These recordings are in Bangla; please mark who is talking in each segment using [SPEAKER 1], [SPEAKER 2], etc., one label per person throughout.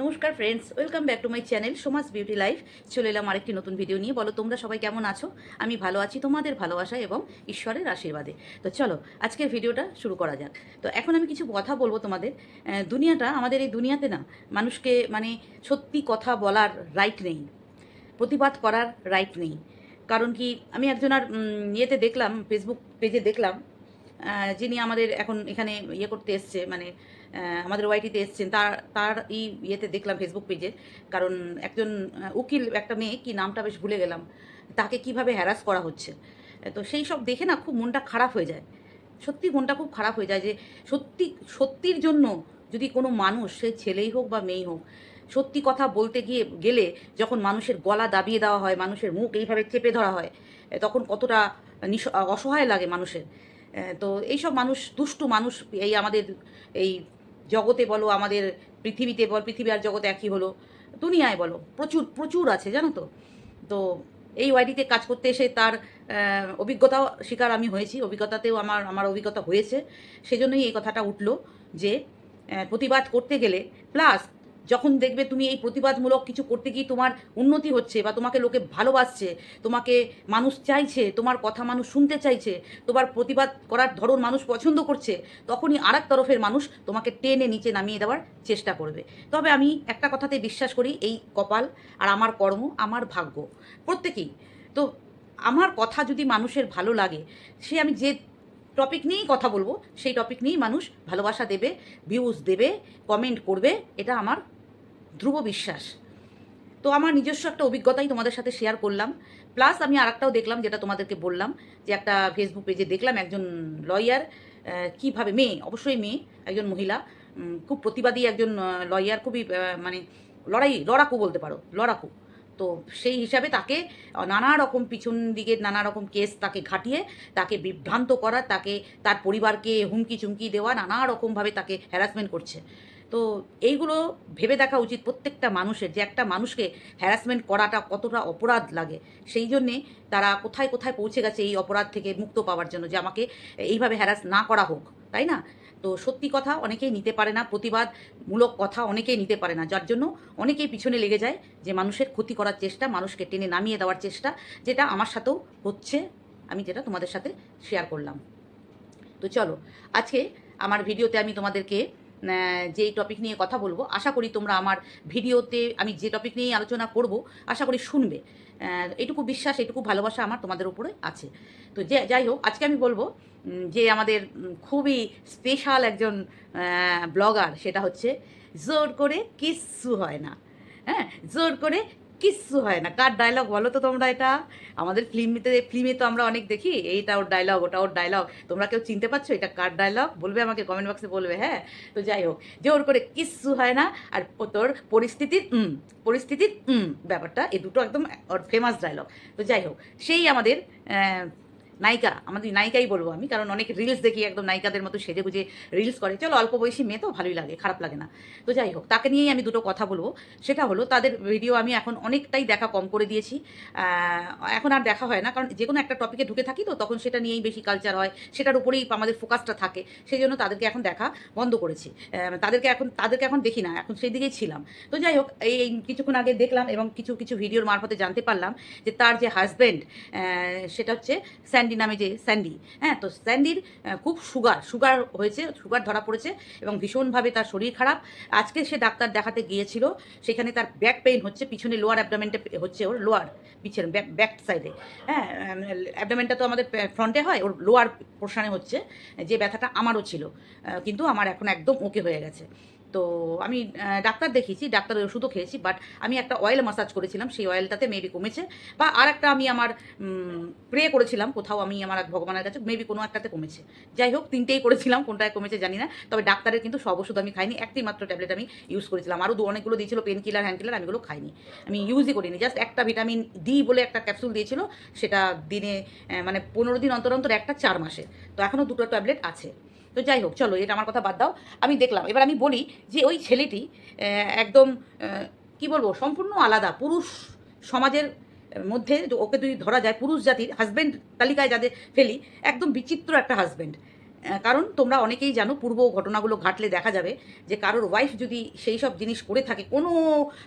[SPEAKER 1] নমস্কার friends welcome back to my channel Samaj beauty life চলে এলাম আরেকটি নতুন ভিডিও নিয়ে। বলো, তোমরা সবাই কেমন আছো? আমি ভালো আছি, তোমাদের ভালোবাসা এবং ঈশ্বরের আশীর্বাদে। তো চলো, আজকের ভিডিওটা শুরু করা যাক। তো এখন আমি কিছু কথা বলব তোমাদের। দুনিয়াটা আমাদের এই দুনিয়াতে না, মানুষকে মানে সত্যি কথা বলার রাইট নেই। প্রতিবাদ করার রাইট নেই। কারণ কি, আমি একজনার ইয়েতে দেখলাম ফেসবুক পেজে দেখলাম যিনি আমাদের এখন এখানে ইয়ে করতে এসছে মানে আমাদের ওয়াইটিতে এসছেন। তার তার এই ইয়েতে দেখলাম ফেসবুক পেজে কারণ একজন উকিল, একটা মেয়ে, কি নামটা বেশ ভুলে গেলাম। তাকে কীভাবে হ্যারাস করা হচ্ছে? তো সেই সব দেখে না খুব মনটা খারাপ হয়ে যায়। সত্যি মনটা খুব খারাপ হয়ে যায় যে, সত্যি, সত্যির জন্য যদি কোনো মানুষ, সে ছেলেই হোক বা মেয়েই হোক, সত্যি কথা বলতে গিয়ে, গেলে যখন মানুষের গলা দাবিয়ে দেওয়া হয়, মানুষের মুখ এইভাবে চেপে ধরা হয় তখন কতটা অসহায় লাগে মানুষের। তো এইসব মানুষ, দুষ্টু মানুষ এই আমাদের এই জগতে বলো, আমাদের পৃথিবীতে বল, পৃথিবী আর জগতে একই হলো, দুনিয়ায় বলো, প্রচুর প্রচুর আছে, জানো তো? তো এই ওয়াইডিতে কাজ করতে এসে তার অভিজ্ঞতা অভিজ্ঞতাও শিকার আমি হয়েছি, অভিজ্ঞতাতেও আমার আমার অভিজ্ঞতা হয়েছে। সেজন্যই এই কথাটা উঠল যে প্রতিবাদ করতে গেলে প্লাস যখন দেখবে তুমি এই প্রতিবাদমূলক কিছু করতে গিয়ে তোমার উন্নতি হচ্ছে বা তোমাকে লোকে ভালোবাসছে, তোমাকে মানুষ চাইছে, তোমার কথা মানুষ শুনতে চাইছে, তোমার প্রতিবাদ করার ধরন মানুষ পছন্দ করছে, তখনই আর এক তরফের মানুষ তোমাকে টেনে নিচে নামিয়ে দেওয়ার চেষ্টা করবে। তবে আমি একটা কথাতে বিশ্বাস করি, এই কপাল আর আমার কর্ম, আমার ভাগ্য, প্রত্যেকেই। তো আমার কথা যদি মানুষের ভালো লাগে, সে আমি যে টপিক নিয়েই কথা বলব, সেই টপিক নিয়েই মানুষ ভালোবাসা দেবে ভিউজ দেবে কমেন্ট করবে, এটা আমার ধ্রুব বিশ্বাস। তো আমার নিজস্ব একটা অভিজ্ঞতাই তোমাদের সাথে শেয়ার করলাম। প্লাস আমি আরেকটাও দেখলাম, যেটা তোমাদেরকে বললাম, যে একটা ফেসবুক পেজে দেখলাম একজন লয়ার কীভাবে মেয়ে, অবশ্যই মেয়ে, একজন মহিলা খুব প্রতিবাদী একজন লয়ার খুবই মানে লড়াই, লড়াকু বলতে পারো, লড়াকু। তো সেই হিসাবে তাকে নানা রকম পিছন দিকে, নানা রকম কেস তাকে ঘাটিয়ে, তাকে বিভ্রান্ত করা, তাকে, তার পরিবারকে হুমকি চুমকি দেওয়া, নানা রকমভাবে তাকে হ্যারাসমেন্ট করছে। তো এইগুলো ভেবে দেখা উচিত প্রত্যেকটা মানুষের যে একটা মানুষকে হ্যারাসমেন্ট করাটা কতটা অপরাধ লাগে। সেই জন্যে তারা কোথায় কোথায় পৌঁছে গেছে এই অপরাধ থেকে মুক্ত পাওয়ার জন্য যে আমাকে এইভাবে হ্যারাস না করা হোক, তাই না? তো সত্যি কথা অনেকেই নিতে পারে না, প্রতিবাদমূলক কথা অনেকেই নিতে পারে না, যার জন্য অনেকেই পিছনে লেগে যায় যে মানুষের ক্ষতি করার চেষ্টা, মানুষকে টেনে নামিয়ে দেওয়ার চেষ্টা, যেটা আমার সাথেও হচ্ছে, আমি যেটা তোমাদের সাথে শেয়ার করলাম। তো চলো, আজকে আমার ভিডিওতে আমি তোমাদেরকে যেই টপিক নিয়ে কথা বলব, আশা করি তোমরা আমার ভিডিওতে আমি যে টপিক নিয়ে আলোচনা করব, আশা করি শুনবে। এটুকু বিশ্বাস, এটুকু ভালোবাসা আমার তোমাদের উপরে আছে। তো যে, যাই হোক, আজকে আমি বলব যে আমাদের খুবই স্পেশাল একজন ব্লগার সেটা হচ্ছে, জোর করে কিচ্ছু হয় না। হ্যাঁ? জোর করে কিচ্ছু হয় না। কার ডায়লগ বলো তো তোমরা এটা? আমাদের ফিল্মিতে ফিল্মে তো আমরা অনেক দেখি, এইটা ওর ডায়লগ ওটা ওর ডায়লগ তোমরা কেউ চিনতে পারছ এটা কার ডায়লগ বলবে আমাকে কমেন্ট বক্সে বলবে হ্যাঁ? তো যাই হোক, যে ওর করে কিচ্ছু হয় না, আর তোর পরিস্থিতির পরিস্থিতির ব্যাপারটা এ দুটো একদম ফেমাস ডায়লগ তো যাই হোক, সেই আমাদের নায়িকা, আমাদের নায়িকাই বলব আমি, কারণ অনেক রিলস দেখি, একদম নায়িকাদের মতো সেজে গুজে রিলস করে। চলো, অল্প বয়সী মেয়ে তো ভালোই লাগে, খারাপ লাগে না। তো যাই হোক, তাকে নিয়েই আমি দুটো কথা বলব। সেটা হলো, তাদের ভিডিও আমি এখন অনেকটাই দেখা কম করে দিয়েছি। এখন আর দেখা হয় না, কারণ যে কোনো একটা টপিকে ঢুকে থাকি তো, তখন সেটা নিয়েই বেশি কালচার হয়, সেটার উপরেই আমাদের ফোকাসটা থাকে। সেই জন্য তাদেরকে এখন দেখা বন্ধ করেছি। তাদেরকে এখন তাদেরকে এখন দেখি না, এখন সেই দিকেই ছিলাম। তো যাই হোক, এই কিছুক্ষণ আগে দেখলাম এবং কিছু কিছু ভিডিওর মারফতে জানতে পারলাম যে তার যে হাজব্যান্ড সেটা হচ্ছে স্যান্ডি নামে যে স্যান্ডি হ্যাঁ তো স্যান্ডির খুব সুগার সুগার হয়েছে সুগার ধরা পড়েছে এবং ভীষণভাবে তার শরীর খারাপ। আজকে সে ডাক্তার দেখাতে গিয়েছিল, সেখানে তার ব্যাক পেইন হচ্ছে, পিছনে লোয়ার অ্যাবডামেন্টে হচ্ছে ওর লোয়ার পিছনে ব্যাক সাইডে হ্যাঁ অ্যাবডামেন্টটা তো আমাদের ফ্রন্টে হয়, ওর লোয়ার পোর্শনে হচ্ছে, যে ব্যথাটা আমারও ছিল কিন্তু আমার এখন একদম ওকে হয়ে গেছে। তো আমি ডাক্তার দেখিয়েছি, ডাক্তারের ওষুধও খেয়েছি বাট আমি একটা অয়েল মাসাজ করেছিলাম, সেই অয়েলটাতে মেবি কমেছে। বা আর একটা আমি আমার প্রে করেছিলাম, কোথাও আমি আমার ভগবানের কাছে মেবি কোনো একটাতে কমেছে। যাই হোক, তিনটেই করেছিলাম, কোনটায় কমেছে জানি না, তবে ডাক্তারের কিন্তু সব ওষুধ আমি খাইনি একটি মাত্র ট্যাবলেট আমি ইউজ করেছিলাম। আরও দু অনেকগুলো দিয়েছিল পেন কিলার হ্যান্ড কিলার আমি এগুলো খাইনি। আমি ইউজই করিনি জাস্ট একটা ভিটামিন ডি বলে একটা ক্যাপসুল দিয়েছিল, সেটা দিনে মানে পনেরো দিন অন্তর অন্তর, একটা চার মাসে। তো এখনও দুটো ট্যাবলেট আছে। তো যাই হোক, চলো, এটা আমার কথা বাদ দাও। আমি দেখলাম, এবার আমি বলি যে ওই ছেলেটি একদম কি বলব, সম্পূর্ণ আলাদা, পুরুষ সমাজের মধ্যে, ওকে যদি ধরা যায়, পুরুষ জাতির হাজব্যান্ড তালিকায় যাদের ফেলি, একদম বিচিত্র একটা হাজব্যান্ড কারণ তোমরা অনেকেই জানো পূর্ব ঘটনাগুলো ঘাটলে দেখা যাবে যে কারোর ওয়াইফ যদি সেই সব জিনিস করে থাকে, কোনো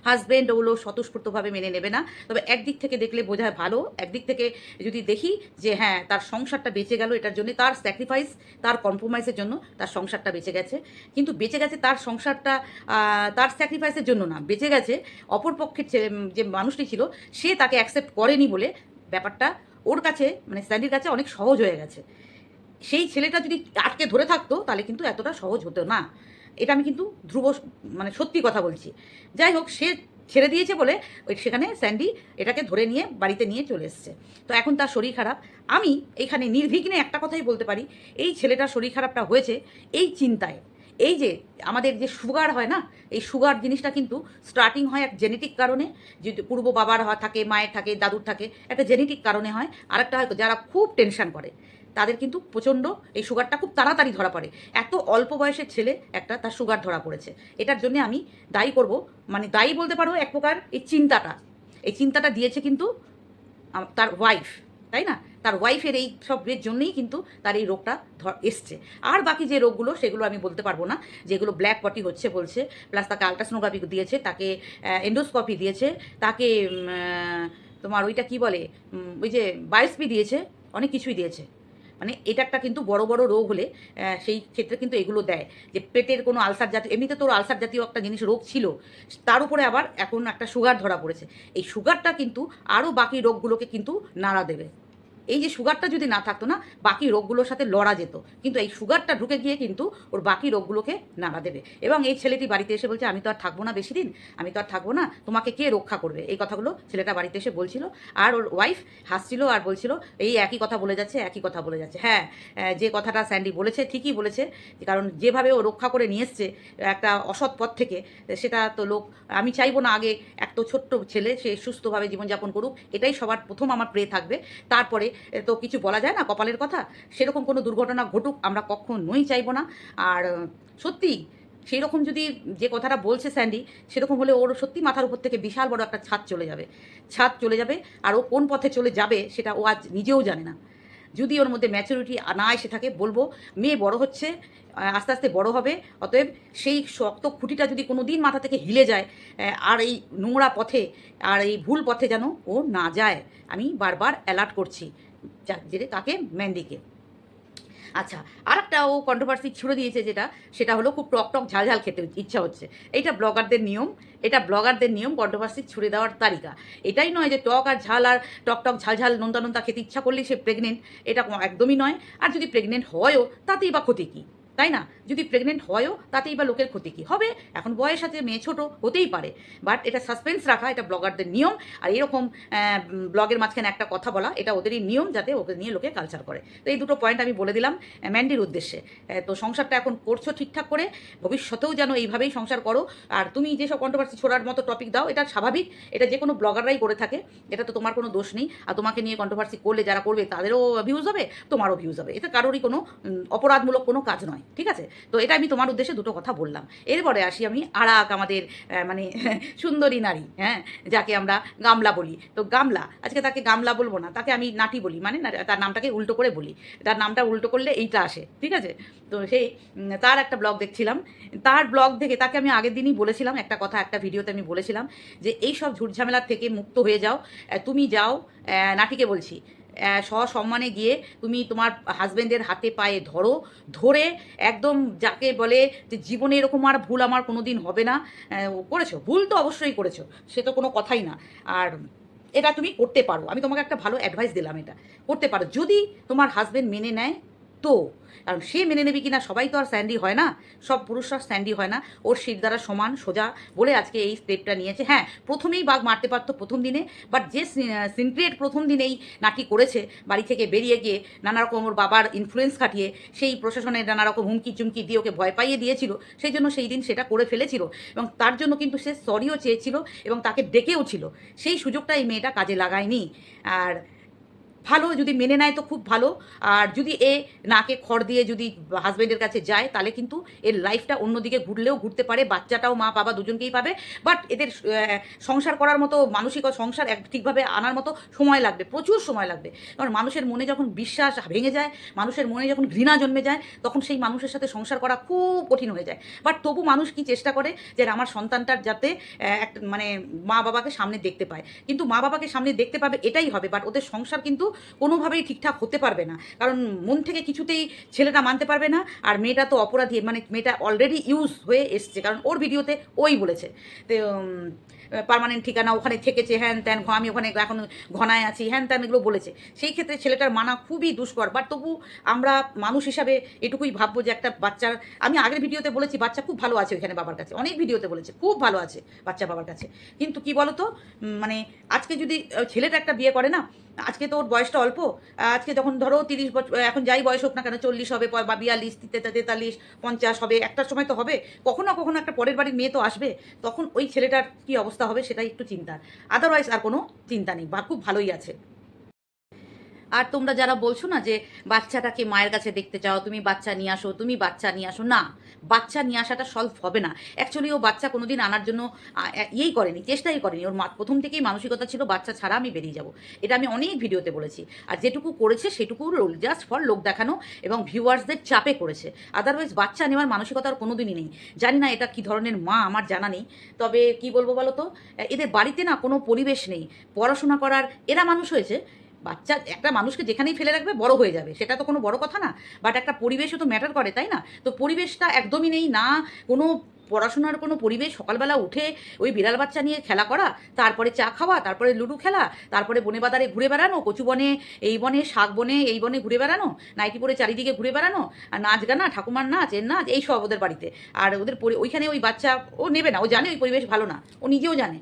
[SPEAKER 1] হাজব্যান্ড ওগুলো স্বতঃস্ফূর্তভাবে মেনে নেবে না। তবে একদিক থেকে দেখলে বোঝায় ভালো, একদিক থেকে যদি দেখি যে হ্যাঁ তার সংসারটা বেঁচে গেল এটার জন্য, তার স্যাক্রিফাইস তার কম্প্রোমাইজের জন্য তার সংসারটা বেঁচে গেছে। কিন্তু বেঁচে গেছে তার সংসারটা তার স্যাক্রিফাইসের জন্য না, বেঁচে গেছে অপরপক্ষের যে মানুষটি ছিল, সে তাকে অ্যাকসেপ্ট করেনি বলে ব্যাপারটা ওর কাছে মানে স্ট্যান্ডির কাছে অনেক সহজ হয়ে গেছে। সেই ছেলেটা যদি আটকে ধরে থাকতো, তাহলে কিন্তু এতটা সহজ হতো না। এটা আমি কিন্তু ধ্রুব মানে সত্যি কথা বলছি। যাই হোক, সে ছেড়ে দিয়েছে বলে ওই সেখানে স্যান্ডি এটাকে ধরে নিয়ে বাড়িতে নিয়ে চলে এসছে। তো এখন তার শরীর খারাপ। আমি এখানে নির্বিঘ্নে একটা কথাই বলতে পারি। এই ছেলেটার শরীর খারাপটা হয়েছে এই চিন্তায়। এই যে আমাদের যে সুগার হয় না, এই সুগার জিনিসটা কিন্তু স্টার্টিং হয় এক জেনেটিক কারণে। যদি পূর্ব বাবার হয়, থাকে, মায়ের থাকে, দাদুর থাকে, একটা জেনেটিক কারণে হয়। আরেকটা হয়তো যারা খুব টেনশন করে। তাদের কিন্তু প্রচণ্ড এই সুগারটা খুব তাড়াতাড়ি ধরা পড়ে। এত অল্প বয়সের ছেলে একটা তার সুগার ধরা পড়েছে। এটার জন্য আমি দায়ী করব মানে দায়ী বলতে পারো এক প্রকার এই চিন্তাটা। এই চিন্তাটা দিয়েছে কিন্তু তার ওয়াইফ তাই না? তার ওয়াইফের এই সবের জন্যই কিন্তু তার এই রোগটা এসছে। আর বাকি যে রোগগুলো, সেগুলো আমি বলতে পারব না। যেগুলো ব্ল্যাক পটি হচ্ছে বলছে প্লাস তাকে আলট্রাসোনোগ্রাফি দিয়েছে, তাকে এন্ডোস্কপি দিয়েছে, তাকে তোমার ওইটা কি বলে? ওই যে বায়োসপি দিয়েছে, অনেক কিছুই দিয়েছে। মানে এটা একটা কিন্তু বড় বড় রোগ হলে সেই ক্ষেত্রে কিন্তু এগুলো দেয়। যে পেটের কোনো আলসার জাতীয়, এমনিতে তোর আলসার জাতীয় একটা জিনিস রোগ ছিল, তার উপরে আবার এখন একটা সুগার ধরা পড়েছে। এই সুগারটা কিন্তু আরও বাকি রোগগুলোকে কিন্তু নাড়া দেবে। এই যে সুগারটা যদি না থাকতো না, বাকি রোগগুলোর সাথে লড়া যেত। কিন্তু এই সুগারটা ঢুকে গিয়ে কিন্তু ওর বাকি রোগগুলোকে নাড়া দেবে। এবং এই ছেলেটি বাড়িতে এসে বলছে, আমি তো আর থাকব না বেশি দিন আমি তো আর থাকব না, তোমাকে কে রক্ষা করবে? এই কথাগুলো ছেলেটা বাড়িতে এসে বলছিল। আর ওর ওয়াইফ হাসছিল আর বলছিল, এই একই কথা বলে যাচ্ছে, একই কথা বলে যাচ্ছে। হ্যাঁ যে কথাটা স্যান্ডি বলেছে, ঠিকই বলেছে। কারণ যেভাবে ও রক্ষা করে নিয়ে এসছে, একটা অসৎ পথ থেকে, সেটা তো লোক, আমি চাইব না আগে এক তো ছোট্ট ছেলে, সে সুস্থভাবে জীবনযাপন করুক, এটাই সবার প্রথম আমার প্রে থাকবে। তারপরে তো কিছু বলা যায় না কপালের কথা? সেরকম কোনো দুর্ঘটনা ঘটুক, আমরা কখনোই চাইব না। আর সত্যি সেই রকম যদি যে কথাটা বলছে স্যান্ডি, সেরকম হলে ওর সত্যি মাথার উপর থেকে বিশাল বড় একটা ছাদ চলে যাবে। ছাদ চলে যাবে, আর ও কোন পথে চলে যাবে সেটা ও আজ নিজেও জানে না। যদি ওর মধ্যে ম্যাচুরিটি না এসে থাকে, বলব, মেয়ে বড় হচ্ছে আস্তে আস্তে বড় হবে, অতএব সেই শক্ত খুঁটিটা যদি কোনো দিন মাথা থেকে হিলে যায় আর এই নোংরা পথে, আর এই ভুল পথে যেন ও না যায়, আমি বারবার অ্যালার্ট করছি। যেটা কাকে ম্যান্ডিকে আচ্ছা আর একটা ও কন্ট্রোভার্সি ছুড়ে দিয়েছে যেটা, সেটা হলো খুব টক টক ঝালঝাল ঝাল খেতে ইচ্ছা হচ্ছে। এইটা ব্লগারদের নিয়ম, এটা ব্লগারদের নিয়ম কন্ট্রোভার্সি ছুড়ে দেওয়ার তালিকা। এটাই নয় যে টক আর ঝাল আর টক টক ঝালঝাল ঝাল নোনতা নোনতা খেতে ইচ্ছা করলেই সে প্রেগনেন্ট এটা একদমই নয়। আর যদি প্রেগনেন্ট হয়ও, তাতেই বা ক্ষতি কী? তাই না? যদি প্রেগনেন্ট হয়ও তাতেই বা লোকের ক্ষতি কী? হবে। এখন বয়স আছে, মেয়ে ছোট, হতেই পারে। বাট এটা সাসপেন্স রাখা, এটা ব্লগারদের নিয়ম। আর এরকম ব্লগের মাঝখানে একটা কথা বলা, এটা ওদেরই নিয়ম যাতে ওকে নিয়ে লোকে কালচার করে। তো এই দুটো পয়েন্ট আমি বলে দিলাম ম্যান্ডির উদ্দেশ্যে। তো সংসারটা এখন করছ ঠিকঠাক করে, ভবিষ্যতেও যেন এইভাবেই সংসার করো। আর তুমি যেসব কন্ট্রোভার্সি ছোড়ার মতো টপিক দাও, এটা স্বাভাবিক। এটা যে কোনো ব্লগাররাই করে থাকে, এটা তো তোমার কোনো দোষ নেই। আর তোমাকে নিয়ে কন্ট্রোভার্সি করলে যারা করবে, তাদেরও ভিউজ হবে, তোমারও ভিউজ হবে। এটা কারোরই কোনো অপরাধমূলক কোনো কাজ নয়। ঠিক আছে? তো এটা আমি তোমার উদ্দেশ্যে দুটো কথা বললাম। এরপরে আসি আমি আর এক আমাদের মানে সুন্দরী নারী হ্যাঁ? যাকে আমরা গামলা বলি। তো গামলা, আজকে তাকে গামলা বলব না, তাকে আমি নাটি বলি মানে তার নামটাকে উল্টো করে বলি। তার নামটা উল্টো করলে এইটা আসে, ঠিক আছে? তো সেই তার একটা ব্লগ দেখছিলাম। তার ব্লগ থেকে তাকে আমি আগের দিনই বলেছিলাম, একটা কথা, একটা ভিডিওতে আমি বলেছিলাম, যে এই সব ঝুটঝামেলার থেকে মুক্ত হয়ে যাও তুমি যাও নাটিকে বলছি। সসম্মানে গিয়ে তুমি তোমার হাজবেন্ডের হাতে পায়ে ধরো, ধরে একদম যাকে বলে যে জীবনে এরকম আর ভুল আমার কোনো দিন হবে না। করেছ? ভুল তো অবশ্যই করেছ, সে তো কোনো কথাই না। আর এটা তুমি করতে পারো। আমি তোমাকে একটা ভালো অ্যাডভাইস দিলাম এটা। করতে পারো। যদি তোমার হাজবেন্ড মেনে নেয় তো। কারণ সে মেনে নেবে কি না সবাই তো আর স্যান্ডি হয় না, সব পুরুষরা স্যান্ডি হয় না। ওর শির দ্বারা সমান, সোজা বলে আজকে এই স্টেপটা নিয়েছে। হ্যাঁ প্রথমেই বাঘ মারতে পারতো প্রথম দিনে বাট যে সিনক্রিয়েট প্রথম দিনেই নাটি করেছে, বাড়ি থেকে বেরিয়ে গিয়ে নানারকম ওর বাবার ইনফ্লুয়েন্স খাটিয়ে সেই প্রশাসনের নানারকম হুমকি চুমকি দিয়ে ওকে ভয় পাইয়ে দিয়েছিল, সেই জন্য সেই দিন সেটা করে ফেলেছিল। এবং তার জন্য কিন্তু সে সরিও চেয়েছিল এবং তাকে ডেকেও ছিল। সেই সুযোগটা এই মেয়েটা কাজে লাগায়নি। আর ভালো, যদি মেনে নেয় তো খুব ভালো। আর যদি এ নাকে খড় দিয়ে যদি হাজব্যান্ডের কাছে যায়, তাহলে কিন্তু এর লাইফটা অন্যদিকে ঘুরলেও ঘুরতে পারে, বাচ্চাটাও মা বাবা দুজনকেই পাবে। বাট এদের সংসার করার মতো, মানসিক সংসার এক ঠিকভাবে আনার মতো সময় লাগবে, প্রচুর সময় লাগবে। কারণ মানুষের মনে যখন বিশ্বাস ভেঙে যায়, মানুষের মনে যখন ঘৃণা জন্মে যায়, তখন সেই মানুষের সাথে সংসার করা খুব কঠিন হয়ে যায়। বাট তবু মানুষ কি চেষ্টা করে যে আমার সন্তানটার যাতে একটা মানে মা বাবাকে সামনে দেখতে পায়। কিন্তু মা বাবাকে সামনে দেখতে পাবে, এটাই হবে। বাট ওদের সংসার কিন্তু কোনোভাবেই ঠিকঠাক হতে পারবে না। কারণ মন থেকে কিছুতেই ছেলেটা মানতে পারবে না আর মেয়েটা তো অপরাধী মানে মেয়েটা অলরেডি ইউজ হয়ে এসছে, কারণ ওর ভিডিওতে ওই বলেছে। তো পার্মানেন্ট ঠিকানা ওখানে থেকেছে, হ্যান ত্যান আমি ওখানে এখন ঘনায় আছি, হ্যান ত্যান এগুলো বলেছে। সেই ক্ষেত্রে ছেলেটার মানা খুবই দুষ্কর বাট তবু আমরা মানুষ হিসাবে এটুকুই ভাববো যে একটা বাচ্চার, আমি আগের ভিডিওতে বলেছি, বাচ্চা খুব ভালো আছে ওইখানে বাবার কাছে, অনেক ভিডিওতে বলেছে, খুব ভালো আছে বাচ্চা বাবার কাছে। কিন্তু কি বলতো মানে আজকে যদি ছেলেটা একটা বিয়ে করে না আজকে তো ওর বয়সটা অল্প, আজকে যখন ধরো তিরিশ বছর এখন যাই বয়স হোক না কেন, চল্লিশ হবে বা বিয়াল্লিশ তেতাল্লিশ, পঞ্চাশ হবে, একটার সময় তো হবে, কখনো কখনো একটা পরের বাড়ির মেয়ে তো আসবে, তখন ওই ছেলেটার কি অবস্থা হবে সেটাই একটু চিন্তা আদারওয়াইজ আর কোনো চিন্তা নেই, বা খুব ভালোই আছে। আর তোমরা যারা বলছো না যে বাচ্চাটাকে মায়ের কাছে দেখতে চাও, তুমি বাচ্চা নিয়ে আসো, তুমি বাচ্চা নিয়ে আসো, না, বাচ্চা নিয়ে আসাটা সলভ হবে না। অ্যাকচুয়ালি ও বাচ্চা কোনোদিন আনার জন্য ইয়েই করেনি, চেষ্টাই করেনি। ওর প্রথম থেকেই মানসিকতা ছিল, বাচ্চা ছাড়া আমি বেরিয়ে যাব। এটা আমি অনেক ভিডিওতে বলেছি। আর যেটুকু করেছে সেটুকু রোল জাস্ট ফর লোক দেখানো এবং ভিউয়ার্সদের চাপে করেছে। আদারওয়াইজ বাচ্চা নেওয়ার মানসিকতা আর কোনোদিনই নেই। জানি না এটা কি ধরনের মা, আমার জানা নেই। তবে কি বলব বলো তো এদের বাড়িতে না কোনো পরিবেশ নেই। পড়াশোনা করার, এরা মানুষ হয়েছে বাচ্চা একটা মানুষকে যেখানেই ফেলে রাখবে বড় হয়ে যাবে। সেটা তো কোনো বড় কথা না। বাট একটা পরিবেশও তো ম্যাটার করে, তাই না? তো পরিবেশটা একদমই নেই, না কোনো পড়াশোনার কোনো পরিবেশ, সকালবেলা উঠে ওই বিড়াল বাচ্চা নিয়ে খেলা করা, তারপরে চা খাওয়া, তারপরে লুডো খেলা, তারপরে বনে বাদারে ঘুরে বেড়ানো, কচু বনে, এই বনে শাক বনে, এই বনে ঘুরে বেড়ানো নাইটি পরে চারিদিকে ঘুরে বেড়ানো, আর নাচ গানা, ঠাকুমার নাচ, এর নাচ, এই সব ওদের বাড়িতে। আর ওদের ওইখানে ওই বাচ্চা ও নেবে না, ও জানে ওই পরিবেশ ভালো না, ও নিজেও জানে।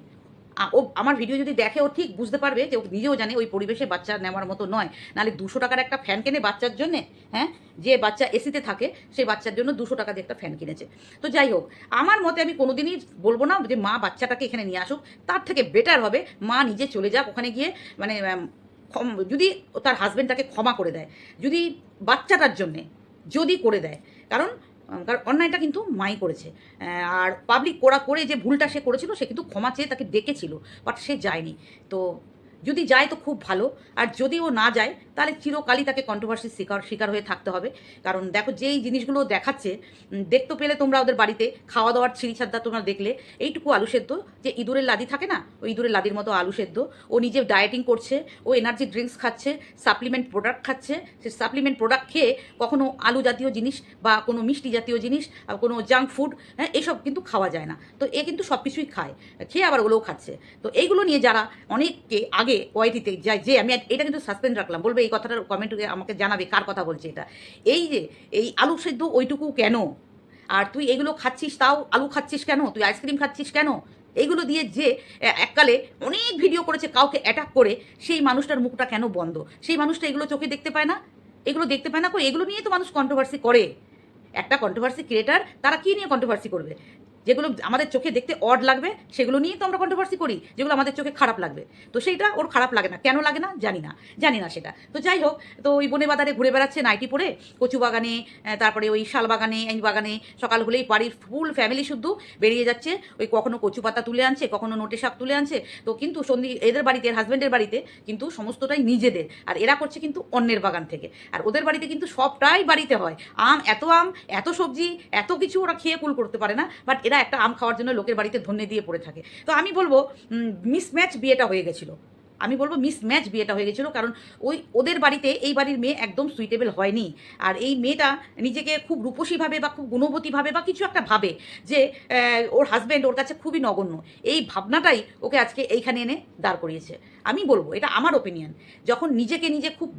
[SPEAKER 1] ও আমার ভিডিও যদি দেখে, ও ঠিক বুঝতে পারবে যে ও নিজেও জানে ওই পরিবেশে বাচ্চা নেওয়ার মতো নয়। নাহলে দুশো টাকার একটা ফ্যান কেনে বাচ্চার জন্যে হ্যাঁ? যে বাচ্চা এসিতে থাকে সেই বাচ্চার জন্য দুশো টাকা দিয়ে একটা ফ্যান কিনেছে। তো যাই হোক, আমার মতে আমি কোনোদিনই বলব না যে মা বাচ্চাটাকে এখানে নিয়ে আসুক। তার থেকে বেটার হবে, মা নিজে চলে যাক ওখানে গিয়ে মানে যদি তার হাজব্যান্ড তাকে ক্ষমা করে দেয়, যদি বাচ্চাটার জন্যে, যদি করে দেয়। কারণ কারণ অন্যায়টা কিন্তু মাই করেছে। আর পাবলিক করা করে যে ভুলটা সে করেছিল, সে কিন্তু ক্ষমা চেয়ে তাকে ডেকেছিল বাট সে যায়নি। তো যদি যায় তো খুব ভালো। আর যদি ও না যায়, তাহলে চিরকালই তাকে কন্ট্রোভার্সির শিকার শিকার হয়ে থাকতে হবে। কারণ দেখো যেই জিনিসগুলো দেখাচ্ছে দেখতে পেলে তোমরা ওদের বাড়িতে খাওয়া দাওয়ার ছিঁড়ি ছাদ্দা তোমরা দেখলে, এইটুকু আলু সেদ্ধ, যে ইঁদুরের লাদি থাকে না, ওই ইঁদুরের লাদির মতো আলু সেদ্ধ, ও নিজে ডায়েটিং করছে, ও এনার্জি ড্রিঙ্কস খাচ্ছে সাপ্লিমেন্ট প্রোডাক্ট খাচ্ছে, সে সাপ্লিমেন্ট প্রোডাক্ট খেয়ে কখনো আলু জাতীয় জিনিস বা কোনো মিষ্টি জাতীয় জিনিস কোনো জাঙ্ক ফুড হ্যাঁ এসব কিন্তু খাওয়া যায় না। তো এ কিন্তু সব কিছুই খায়। খেয়ে আবার ওগুলোও খাচ্ছে। তো এইগুলো নিয়ে যারা অনেককে আগে ওয়াইটিতে যায় যে আমি এটা কিন্তু সাসপেন্ড রাখলাম। বলবে এই কথাটার কমেন্টে আমাকে জানাবে কার কথা বলছে এটা। এই যে, এই আলু সেদ্ধ ওইটুকু কেন? আর তুই এগুলো খাচ্ছিস তাও? আলু খাচ্ছিস কেন? তুই আইসক্রিম খাচ্ছিস কেন? এইগুলো দিয়ে যে এককালে অনেক ভিডিও করেছে কাউকে অ্যাটাক করে, সেই মানুষটার মুখটা কেন বন্ধ? সেই মানুষটা এগুলো চোখে দেখতে পায় না? এগুলো দেখতে পায় না কো এগুলো নিয়ে তো মানুষ কন্ট্রোভার্সি করে। একটা কন্ট্রোভার্সি ক্রিয়েটার তারা কী নিয়ে কন্ট্রোভার্সি করবে? যেগুলো আমাদের চোখে দেখতে অড লাগবে, সেগুলো নিয়েই তো আমরা কন্ট্রোভার্সি করি, যেগুলো আমাদের চোখে খারাপ লাগবে। তো সেইটা ওর খারাপ লাগে না। কেন লাগে না? জানি না। জানি না সেটা। তো যাই হোক, তো ওই বনে বাজারে ঘুরে বেড়াচ্ছে নাইটি পরে, কচু বাগানে তারপরে ওই শাল বাগানে, এই বাগানে, সকাল হলেই বাড়ির ফুল ফ্যামিলি শুদ্ধ বেরিয়ে যাচ্ছে। ওই কখনো কচু পাতা তুলে আনছে, কখনো নোটে শাক তুলে আনছে। তো কিন্তু সন্ধি, এদের বাড়িতে হাজব্যান্ডের বাড়িতে কিন্তু সমস্তটাই নিজেদের। আর এরা করছে কিন্তু অন্যের বাগান থেকে। আর ওদের বাড়িতে কিন্তু সবটাই বাড়িতে হয়। আম, এত আম, এত সবজি, এত কিছু ওরা খেয়ে কুল করতে পারে না। বাট এরা একটা আম খাওয়ার জন্য লোকের বাড়িতে ধন্যে দিয়ে পড়ে থাকে। তো আমি বলব মিসম্যাচ বিয়েটা হয়ে গেছিল। আমি বলব মিসম্যাচ বিয়েটা হয়ে গেছিল কারণ ওই, ওদের বাড়িতে এই বাড়ির মেয়ে একদম সুইটেবল হয়নি। আর এই মেয়েটা নিজেকে খুব রূপসীভাবে বা খুব গুণবতীভাবে বা কিছু একটা ভাবে যে ওর হাজব্যান্ড ওর কাছে খুবই নগণ্য। এই ভাবনাটাই ওকে আজকে এইখানে এনে দাঁড় করিয়েছে। আমি বলব, এটা আমার ওপিনিয়ন যখন নিজেকে নিজে খুব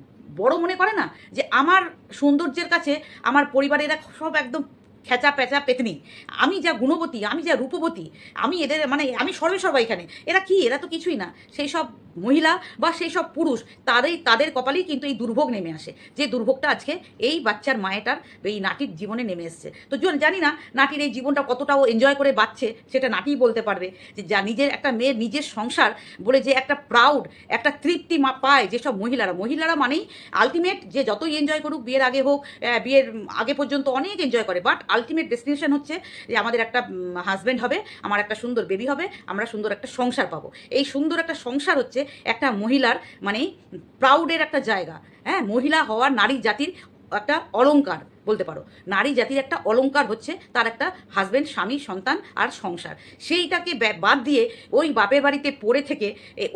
[SPEAKER 1] বড় মনে করে না যে, আমার সৌন্দর্যের কাছে আমার পরিবারেরা সব একদম খেচা পেঁচা পেতনি। আমি যা গুণবতী, আমি যা রূপবতী, আমি এদের মানে আমি সর্বে সর্বা এখানে। এরা কি? এরা তো কিছুই না। সেই সব মহিলা বা সেই সব পুরুষ, তাদের তাদের কপালেই কিন্তু এই দুর্ভোগ নেমে আসে। যে দুর্ভোগটা আজকে এই বাচ্চার, মায়েটার, এই নাটির জীবনে নেমে এসছে। তো জন- না নাটির এই জীবনটা কতটা ও এনজয় করে বাঁচছে, সেটা নাটিই বলতে পারবে। যে যা নিজের একটা মেয়ের নিজের সংসার বলে যে একটা প্রাউড একটা তৃপ্তি মা পায় যেসব মহিলারা। মহিলারা মানেই আলটিমেট যে যতই এনজয় করুক, বিয়ের আগে হোক বিয়ের আগে পর্যন্ত অনেক এনজয় করে। বাট আলটিমেট ডেস্টিনেশন হচ্ছে যে আমাদের একটা হাজব্যান্ড হবে, আমার একটা সুন্দর বেবি হবে, আমরা সুন্দর একটা সংসার পাবো। এই সুন্দর একটা সংসার হচ্ছে একটা মহিলার মানে প্রাউডের একটা জায়গা। হ্যাঁ মহিলা হওয়ার নারী জাতির একটা অলংকার। বলতে পারো। নারী জাতির একটা অলংকার হচ্ছে তার একটা হাজব্যান্ড স্বামী, সন্তান আর সংসার। সেইটাকে বাদ দিয়ে ওই বাপের বাড়িতে পড়ে থেকে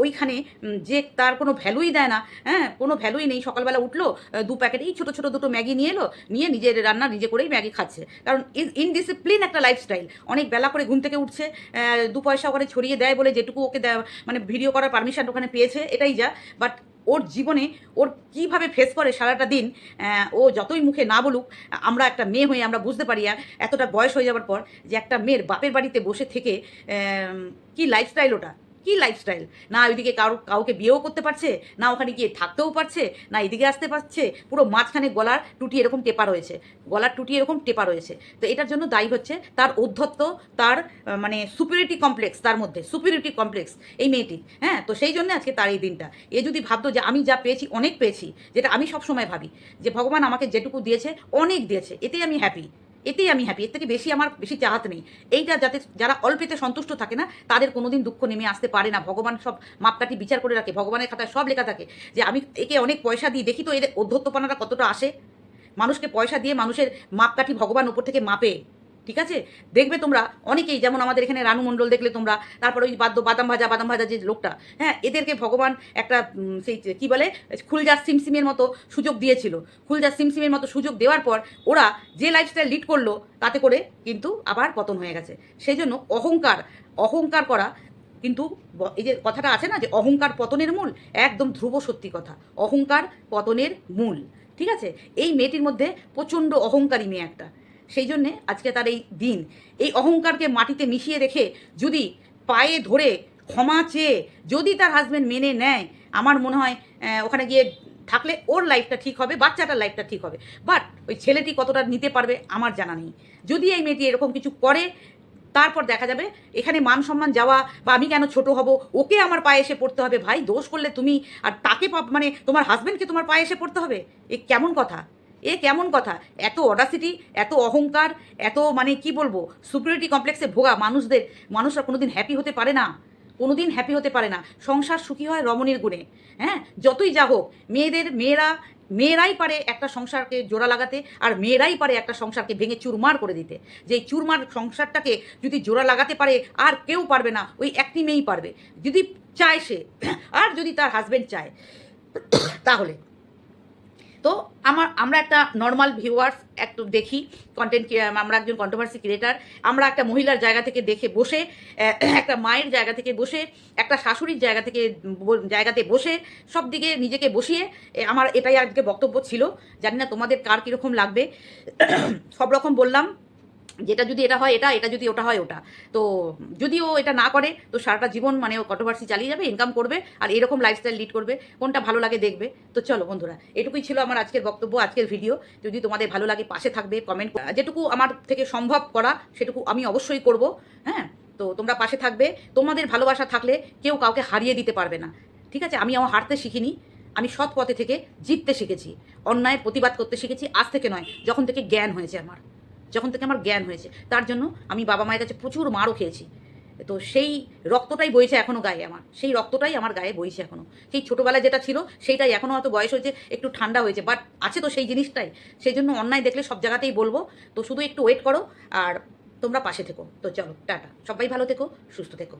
[SPEAKER 1] ওইখানে যে তার কোনো ভ্যালুই দেয় না হ্যাঁ কোনো ভ্যালুই নেই, সকালবেলা উঠল দু প্যাকেট এই ছোটো ছোটো দুটো ম্যাগি নিয়ে এলো, নিয়ে নিজের রান্না নিজে করেই ম্যাগি খাচ্ছে। কারণ ইনডিসিপ্লিন একটা লাইফস্টাইল অনেক বেলা করে ঘুম থেকে উঠছে দু পয়সা ওখানে ছড়িয়ে দেয় বলে যেটুকু ওকে দেয় মানে ভিডিও করার পারমিশন ওখানে পেয়েছে, এটাই যা। বাট ওর জীবনে ওর কীভাবে ফেস করে সারাটা দিন ও যতই মুখে না বলুক, আমরা একটা মেয়ে হয়ে আমরা বুঝতে পারি এতটা বয়স হয়ে যাওয়ার পর যে একটা মেয়ের বাপের বাড়িতে বসে থেকে কি লাইফস্টাইল ওটা? কি লাইফস্টাইল না ওইদিকে কারও, কাউকে বিয়েও করতে পারছে, না ওখানে গিয়ে থাকতেও পারছে, না এদিকে আসতে পারছে, পুরো মাঝখানে গলার টুটি এরকম টেপা রয়েছে, গলার টুটি এরকম টেপা রয়েছে। তো এটার জন্য দায়ী হচ্ছে তার অধ্যত্ব তার মানে সুপিরিটি কমপ্লেক্স তার মধ্যে সুপিরিটি কমপ্লেক্স এই মেয়েটি হ্যাঁ? তো সেই জন্য আজকে তার এই দিনটা। এ যদি ভাবতো যে আমি যা পেয়েছি, অনেক পেয়েছি, যেটা আমি সবসময় ভাবি, যে ভগবান আমাকে যেটুকু দিয়েছে, অনেক দিয়েছে, এতেই আমি হ্যাপি এতেই আমি হ্যাপি এর থেকে বেশি আমার বেশি চাহাত নেই। এইটা যাতে যারা অল্পেতে সন্তুষ্ট থাকে না, তাদের কোনোদিন দুঃখ নেমে আসতে পারে না। ভগবান সব মাপকাঠি বিচার করে রাখে। ভগবানের খাতায় সব লেখা থাকে যে, আমি একে অনেক পয়সা দিই। দেখি তো এদের অধ্যত্তপনাটা কতটা আসে? মানুষকে পয়সা দিয়ে মানুষের মাপকাঠি ভগবান উপর থেকে মাপে। ঠিক আছে? দেখবে তোমরা অনেকেই, যেমন আমাদের এখানে রানু মণ্ডল দেখলে তোমরা, তারপর ওই বাদ্য বাদাম ভাজা বাদাম ভাজা যে লোকটা হ্যাঁ এদেরকে ভগবান একটা সেই কি বলে, খুলজার সিমসিমের মতো সুযোগ দিয়েছিল। খুলজার সিমসিমের মতো সুযোগ দেওয়ার পর ওরা যে লাইফস্টাইল লিড করল, তাতে করে কিন্তু আবার পতন হয়ে গেছে। সেই জন্য অহংকার অহংকার করা কিন্তু এই যে কথাটা আছে না, যে অহংকার পতনের মূল, একদম ধ্রুব সত্যি কথা। অহংকার পতনের মূল, ঠিক আছে? এই মেয়েটির মধ্যে প্রচণ্ড অহংকারী মেয়ে একটা। সেই জন্যে আজকে তার এই দিন, এই অহংকারকে মাটিতে মিশিয়ে রেখে যদি পায়ে ধরে ক্ষমা চেয়ে যদি তার হাজব্যান্ড মেনে নেয়, আমার মনে হয় ওখানে গিয়ে থাকলে ওর লাইফটা ঠিক হবে, বাচ্চাটার লাইফটা ঠিক হবে। বাট ওই ছেলেটি কতটা নিতে পারবে আমার জানা নেই। যদি এই মেয়েটি এরকম কিছু করে, তারপর দেখা যাবে এখানে মান সম্মান যাওয়া বা আমি কেন ছোট হব, ওকে আমার পায়ে এসে পড়তে হবে, ভাই দোষ করলে তুমি আর তাকে মানে তোমার হাজব্যান্ডকে তোমার পায়ে এসে পড়তে হবে? এ কেমন কথা? এ কেমন কথা? এত অডাসিটি এত অহংকার, এত মানে কি বলব? সুপিরিটি কমপ্লেক্সে ভোগা মানুষদের, মানুষরা কোনোদিন হ্যাপি হতে পারে না। কোনোদিন হ্যাপি হতে পারে না। সংসার সুখী হয় রমণীর গুণে। হ্যাঁ? যতই যা হোক, মেয়েদের, মেয়েরা, মেয়েরাই পারে একটা সংসারকে জোড়া লাগাতে আর মেয়েরাই পারে একটা সংসারকে ভেঙে চুরমার করে দিতে। যে চুরমার সংসারটাকে যদি জোড়া লাগাতে পারে, আর কেউ পারবে না, ওই একটি মেয়েই পারবে। যদি চায় সে, আর যদি তার হাজবেন্ড চায়, তাহলে তো আমার, আমরা একটা নর্মাল ভিউয়ার্স একটু দেখি কন্টেন্ট আমরা একজন কন্ট্রোভার্সি ক্রিয়েটার আমরা একটা মহিলার জায়গা থেকে দেখে বসে একটা মায়ের জায়গা থেকে বসে, একটা শাশুড়ির জায়গা থেকে জায়গাতে বসে, সব দিকে নিজেকে বসিয়ে আমার এটাই আজকে বক্তব্য ছিল। জানি না তোমাদের কার কীরকম লাগবে। সব রকম বললাম। যেটা যদি এটা হয় এটা এটা যদি ওটা হয় ওটা। তো যদি ও এটা না করে, তো সারাটা জীবন মানে ও কন্ট্রোভার্সি চালিয়ে যাবে ইনকাম করবে আর এরকম লাইফস্টাইল লিড করবে, কোনটা ভালো লাগে দেখবে। তো চলো বন্ধুরা, এটুকুই ছিল আমার আজকের বক্তব্য, আজকের ভিডিও যদি তোমাদের ভালো লাগে পাশে থাকবে কমেন্ট যেটুকু আমার থেকে সম্ভব করা, সেটুকু আমি অবশ্যই করব হ্যাঁ? তো তোমরা পাশে থাকবে। তোমাদের ভালোবাসা থাকলে কেউ কাউকে হারিয়ে দিতে পারবে না। ঠিক আছে? আমি আমার হারতে শিখিনি। আমি সৎ পথে থেকে জিততে শিখেছি। অন্যায়ের প্রতিবাদ করতে শিখেছি। আজ থেকে নয়, যখন থেকে জ্ঞান হয়েছে আমার। যখন থেকে আমার জ্ঞান হয়েছে, তার জন্য আমি বাবা মায়ের কাছে প্রচুর মারও খেয়েছি। তো সেই রক্তটাই বইছে এখনও গায়ে আমার, সেই রক্তটাই আমার গায়ে বইছে এখনও সেই ছোটোবেলায় যেটা ছিল, সেইটাই এখনও হয়তো বয়স হয়েছে, একটু ঠান্ডা হয়েছে বাট আছে তো সেই জিনিসটাই। সেই জন্য অন্যায় দেখলে সব জায়গাতেই বলব, তো শুধু একটু ওয়েট করো, আর তোমরা পাশে থেকো। তো চলো, টাটা। সবাই ভালো থেকো, সুস্থ থেকো।